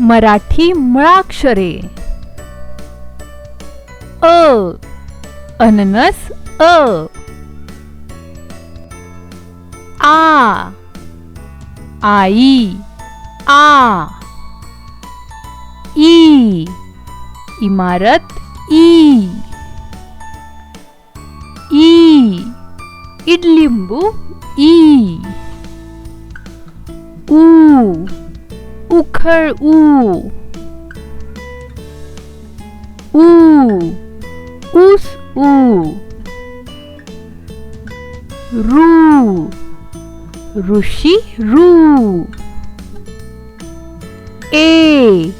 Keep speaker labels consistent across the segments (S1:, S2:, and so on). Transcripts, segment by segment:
S1: मराठी मुळाक्षरे. अ. अननस अ. आ. आई. आ. ई. इमारत ई. ई. इडलिंबू ई. ऊ. उखळ ऊ। ऊ। ऊस ऊ। रू। ऋषी रू। ए।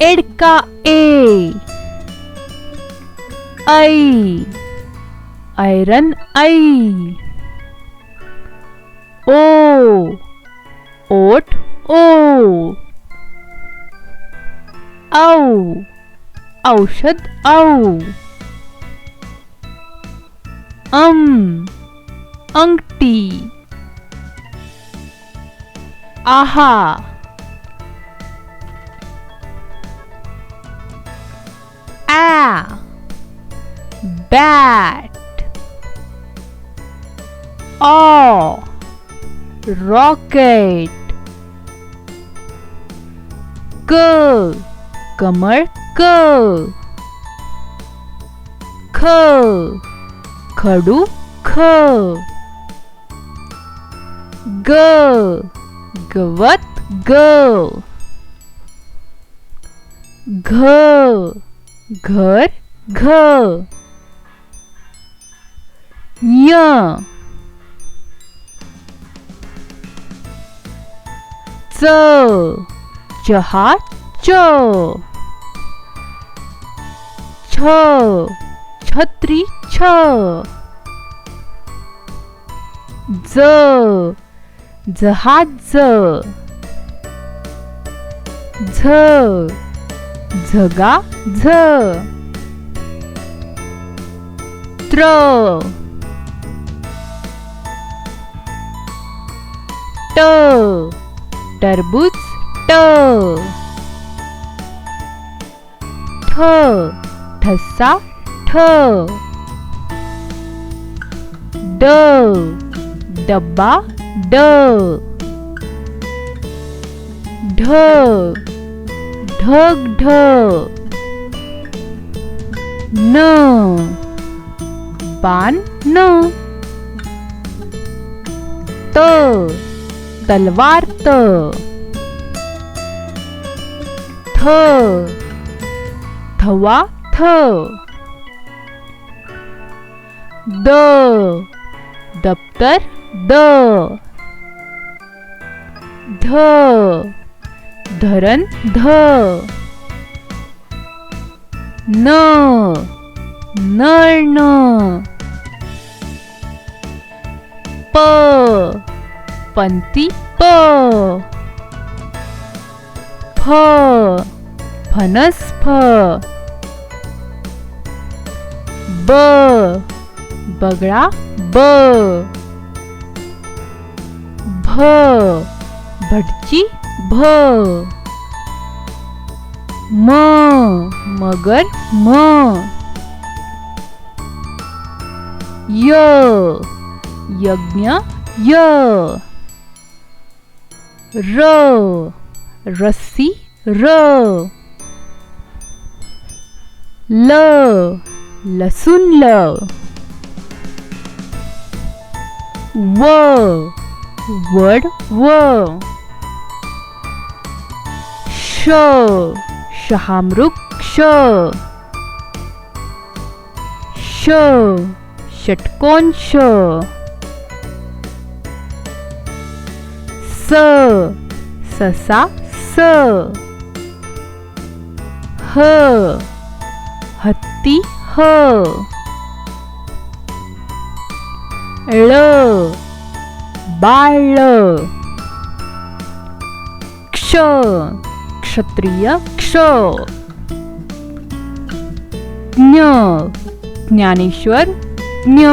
S1: एडका ए। ऐ। आयरन ऐ। ओ। ओट ओ औ औषध औ अम अंगठी आहा आ bat aw rocket क. कमळ क. ख. खडू ख. ग. गवत ग. घ. घर घ. य च. चहा च छ छत्री छ ज जहाज़ झ झगा झ त्र ट टरबूज ट ठ ठसा ठ। ड, डब्बा, ड। ढ, ढग, ढ। न बाण न। त, तलवार, त। थ. थवा थ. द. दप्तर द. ध. धरण ध. न. नळ न. प. पंती प. फ फणस फ ब बगळा ब भ भटची भ म मगर म य यज्ञ य र रस्सी, र। ल लसूण ल। व, वड, व। श, शहामृग, श। ष षटकोन ष स, ससा स. ह. हत्ती ह. ळ. बाळ. क्ष. क्षत्रिय क्ष. ज्ञ. ज्ञानेश्वर ज्ञ.